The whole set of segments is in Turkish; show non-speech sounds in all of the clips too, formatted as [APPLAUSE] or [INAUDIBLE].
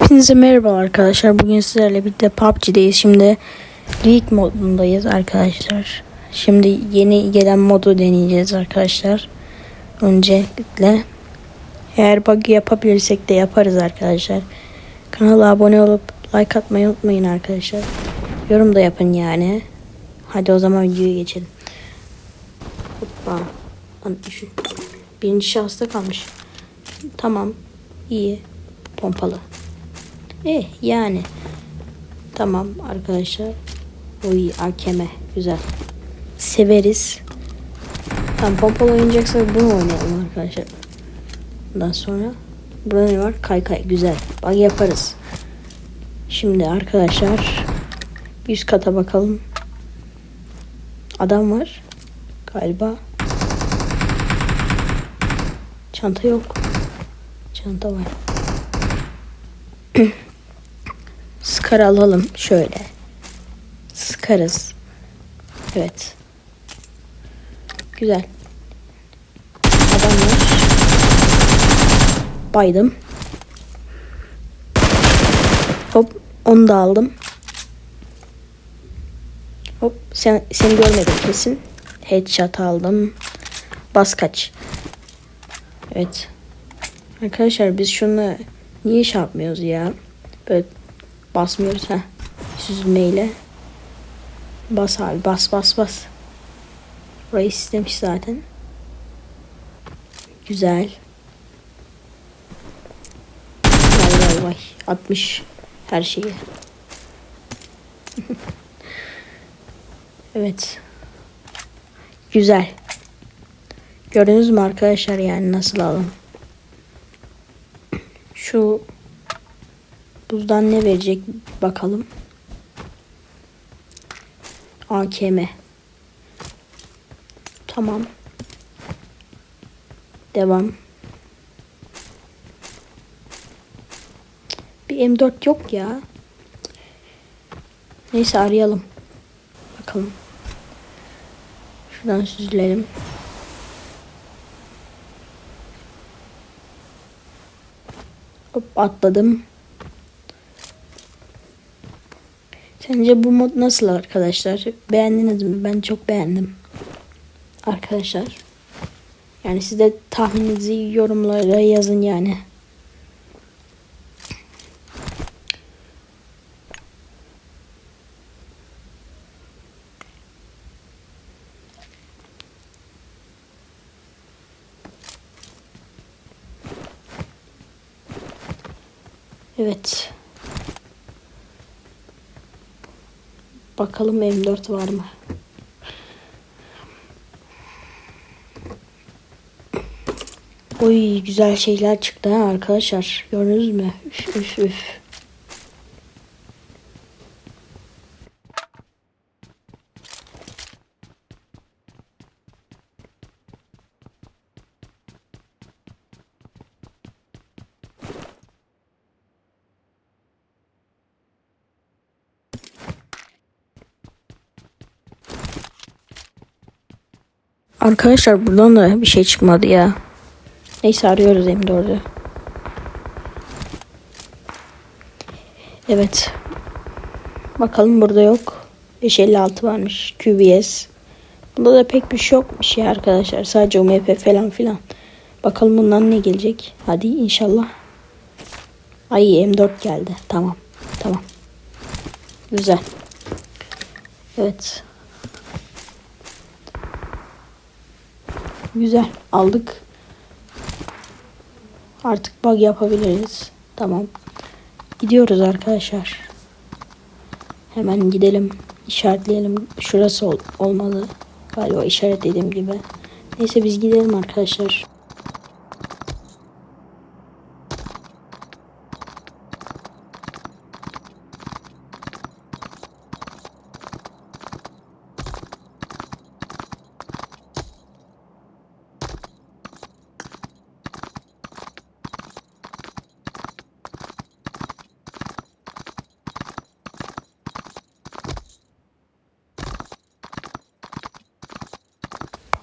Hepinize merhaba arkadaşlar. Bugün sizlerle birlikte PUBG'deyiz. Şimdi League modundayız arkadaşlar. Şimdi yeni gelen modu deneyeceğiz arkadaşlar. Öncelikle eğer bug yapabilirsek de yaparız arkadaşlar. Kanala abone olup like atmayı unutmayın arkadaşlar. Yorum da yapın yani. Hadi o zaman videoya geçelim. Hoppa. Lan düşün. Birinci şahısta kalmış. Tamam. iyi Pompalı. Eh yani. Tamam arkadaşlar. Oy AKM. Güzel. Severiz. Tam pompalı oynayacaksak bunu oynayalım arkadaşlar. Ondan sonra burada ne var? Kaykay. Güzel. Bak yaparız. Şimdi arkadaşlar üst kata bakalım. Adam var. Galiba. Çanta yok. Çanta var. [CLEARS THROAT] Skar alalım şöyle. Sıkarız. Evet. Güzel. Adam var. Baydım. Hop onu da aldım. Hop sen seni görmedim kesin. Headshot aldım. Bas kaç. Evet. Arkadaşlar biz şunu niye şey yapmıyoruz ya? Böyle basmıyoruz ha. Süzmeyle. Bas abi bas bas bas. Burayı istemiş zaten. Güzel. Vay vay vay. 60 her şeyi. [LAUGHS] evet. Güzel. Gördünüz mü arkadaşlar yani nasıl alın? Şu buzdan ne verecek bakalım. AKM. Tamam. Devam. Bir M4 yok ya. Neyse arayalım. Bakalım. Şuradan süzülelim. Hop atladım. Sence bu mod nasıl arkadaşlar? Beğendiniz mi? Ben çok beğendim. Arkadaşlar. Yani siz de tahmininizi yorumlara yazın yani. Evet. Bakalım M4 var mı? Oy güzel şeyler çıktı ha arkadaşlar. Gördünüz mü? Üf üf üf. Arkadaşlar buradan da bir şey çıkmadı ya. Neyse arıyoruz M4'ü. Evet. Bakalım burada yok. 556 varmış. QBS. Bunda da pek bir şey yokmuş ya arkadaşlar. Sadece UMP falan filan. Bakalım bundan ne gelecek. Hadi inşallah. Ay M4 geldi. Tamam. Tamam. Güzel. Evet. Güzel. Aldık. Artık bug yapabiliriz. Tamam. Gidiyoruz arkadaşlar. Hemen gidelim. İşaretleyelim. Şurası ol olmalı. Galiba işaretlediğim gibi. Neyse biz gidelim arkadaşlar.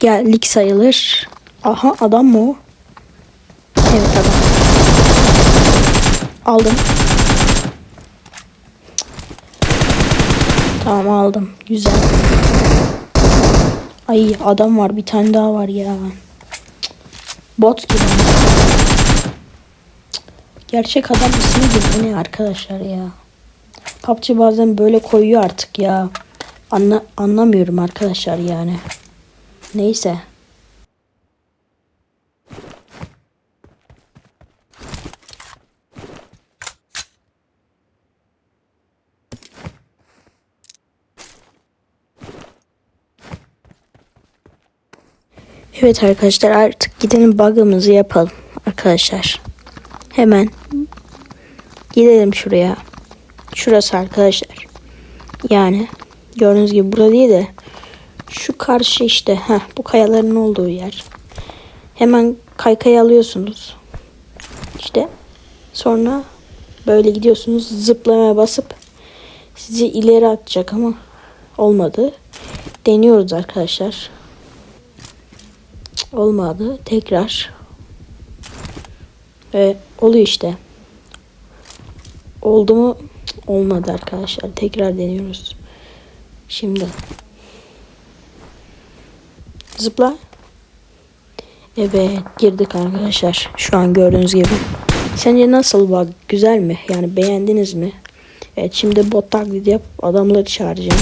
geldik sayılır. Aha adam mı o? Evet adam. Aldım. Tamam aldım. Güzel. Ay adam var. Bir tane daha var ya. Bot gibi. Gerçek adam ismi gibi ne arkadaşlar ya. PUBG bazen böyle koyuyor artık ya. Anla anlamıyorum arkadaşlar yani. Neyse. Evet arkadaşlar artık gidelim bug'ımızı yapalım arkadaşlar. Hemen gidelim şuraya. Şurası arkadaşlar. Yani gördüğünüz gibi burada değil de şu karşı işte heh, bu kayaların olduğu yer. Hemen kaykayı alıyorsunuz. İşte sonra böyle gidiyorsunuz zıplamaya basıp sizi ileri atacak ama olmadı. Deniyoruz arkadaşlar. Olmadı. Tekrar. Ve oluyor işte. Oldu mu? Olmadı arkadaşlar. Tekrar deniyoruz. Şimdi. Zıpla. Evet girdik arkadaşlar. Şu an gördüğünüz gibi. Sence nasıl bak? Güzel mi? Yani beğendiniz mi? Evet şimdi bot taklidi yap. Adamları çağıracağım.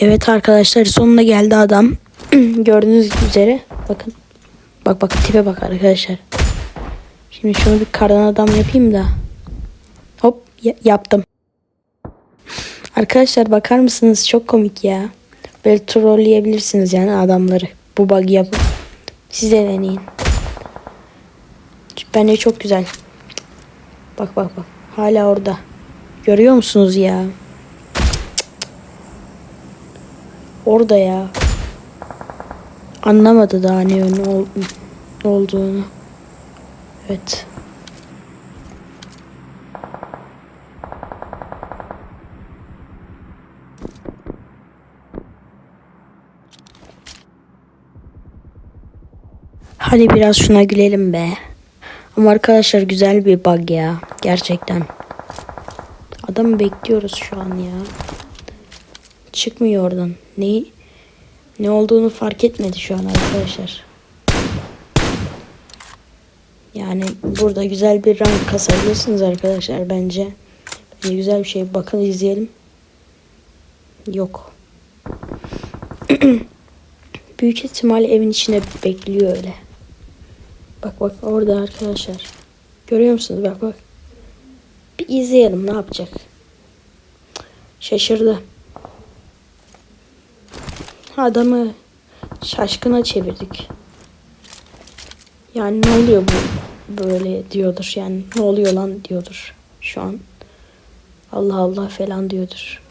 Evet arkadaşlar sonuna geldi adam. [CLEARS THROAT] Gördüğünüz üzere bakın. Bak bak tipe bak arkadaşlar. Şimdi şunu bir kardan adam yapayım da. Hop ya- yaptım. Arkadaşlar bakar mısınız? Çok komik ya. Böyle trolleyebilirsiniz yani adamları. Bu bug yapıp. Siz de deneyin. Bence çok güzel. Bak bak bak. Hala orada. Görüyor musunuz ya? Orada ya. Anlamadı daha ne, ol- olduğunu. Evet. Hadi biraz şuna gülelim be. Ama arkadaşlar güzel bir bug ya. Gerçekten. Adamı bekliyoruz şu an ya. Çıkmıyor oradan. Neyi ne olduğunu fark etmedi şu an arkadaşlar. Yani burada güzel bir rank kasabilirsiniz arkadaşlar bence. Bence güzel bir şey. Bakın izleyelim. Yok. [CLEARS THROAT] Büyük ihtimal evin içine bekliyor öyle. Bak bak orada arkadaşlar. Görüyor musunuz? Bak bak. Bir izleyelim ne yapacak. Şaşırdı. Adamı şaşkına çevirdik. Yani ne oluyor bu böyle diyordur. Yani ne oluyor lan diyordur şu an. Allah Allah falan diyordur.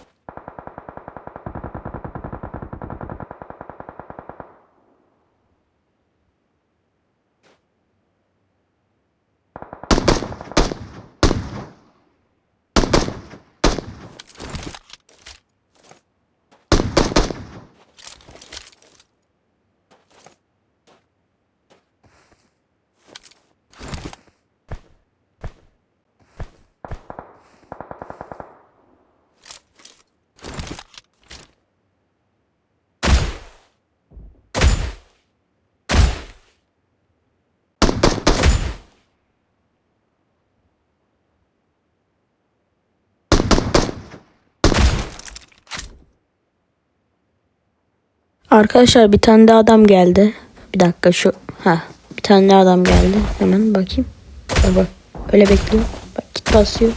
Arkadaşlar bir tane daha adam geldi. Bir dakika şu. Ha, bir tane daha adam geldi. Hemen bakayım. Bak bak. Öyle bekliyor. Bak git basıyor.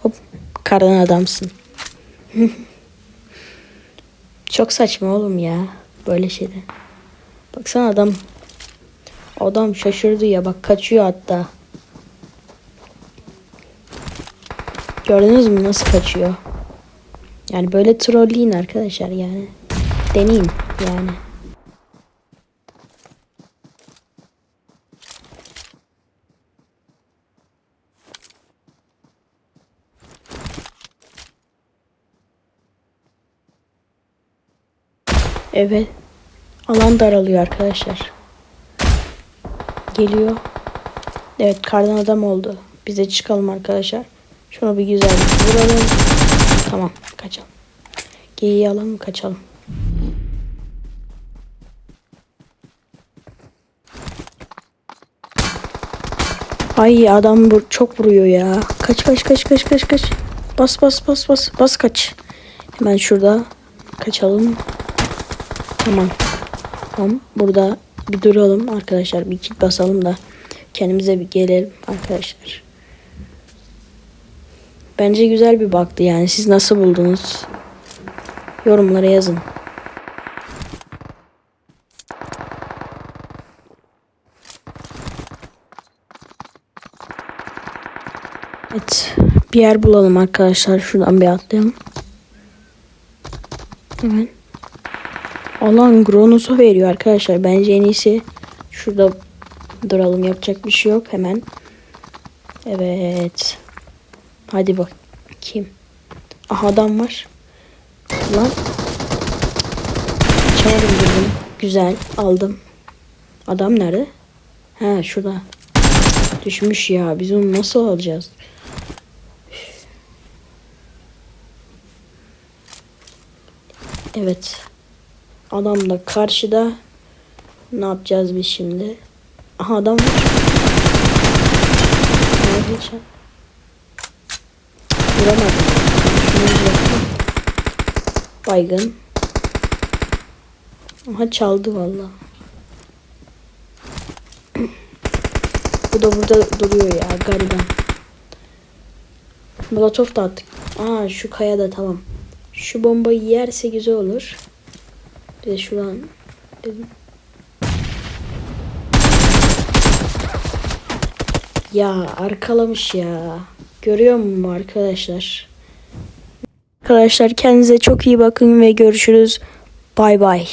Hop. Kardan adamsın. [LAUGHS] Çok saçma oğlum ya. Böyle şeyde. Baksana adam. Adam şaşırdı ya. Bak kaçıyor hatta. Gördünüz mü nasıl kaçıyor? Yani böyle trolleyin arkadaşlar yani. Deneyin yani. Evet. Alan daralıyor arkadaşlar. Geliyor. Evet kardan adam oldu. Bize çıkalım arkadaşlar. Şunu bir güzel vuralım. Tamam kaçalım. Geyiği alalım kaçalım. Ay adam bu çok vuruyor ya. Kaç kaç kaç kaç kaç kaç. Bas bas bas bas bas kaç. Hemen şurada kaçalım. Tamam. Tamam. Burada bir duralım arkadaşlar. Bir kit basalım da kendimize bir gelelim arkadaşlar. Bence güzel bir baktı yani. Siz nasıl buldunuz? Yorumlara yazın. Evet. Bir yer bulalım arkadaşlar. Şuradan bir atlayalım. Hemen. Alan Kronos'a veriyor arkadaşlar. Bence en iyisi şurada duralım. Yapacak bir şey yok. Hemen. Evet. Hadi bak. Kim? Aha adam var. Lan. Çağırın dedim. Güzel. Aldım. Adam nerede? Ha şurada. Düşmüş ya. Biz onu nasıl alacağız? Evet. Adam da karşıda. Ne yapacağız biz şimdi? Aha adam var. Vuramadım. Baygın. Aha çaldı valla. Bu da burada duruyor ya gariban. Molotov da attık. Aa şu kayada tamam. Şu bombayı yerse güzel olur. Bir de şuradan dedim. Ya arkalamış ya. Görüyor musun arkadaşlar? Arkadaşlar kendinize çok iyi bakın ve görüşürüz. Bay bay.